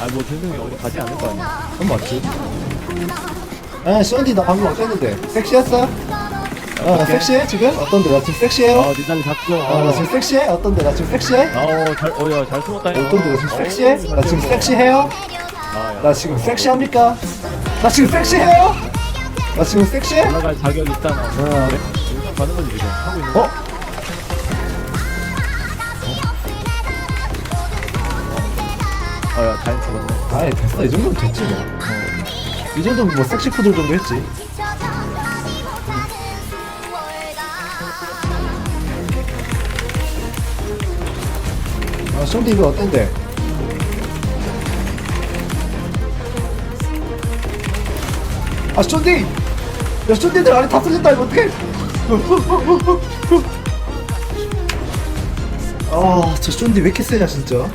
아뭐 준승이 어디 가지 않을 거 아니야 그건 맞지 아 션디 나 방금 어땠는데 섹시했어? 어, 나 섹시해 지금? 어떤데 나 지금 섹시해요? 아네 자리 잡고 어, 나 지금 섹시해? 어떤데 나 지금 섹시해? 아잘 어야 잘 숨었다 형. 어떤데 나 지금 섹시해? 나 지금 잘 섹시해요? 아, 야. 나 지금 섹시합니까? 나 지금 섹시해요? 나 지금 섹시해? 올라갈 자격 있잖아 어. 가는 거지 지금 하고 있는 거 어? 아야 잘 죽었네 아이 됐어 이 정도면 됐지 뭐. 이 정도면 뭐 섹시푸들 정도 했지. 아 션디 이거 어떤데? 아 션디! 야 션디들 안에 다 쓸린다 이거 어떡해? 아저 션디 왜 이렇게 세냐 진짜?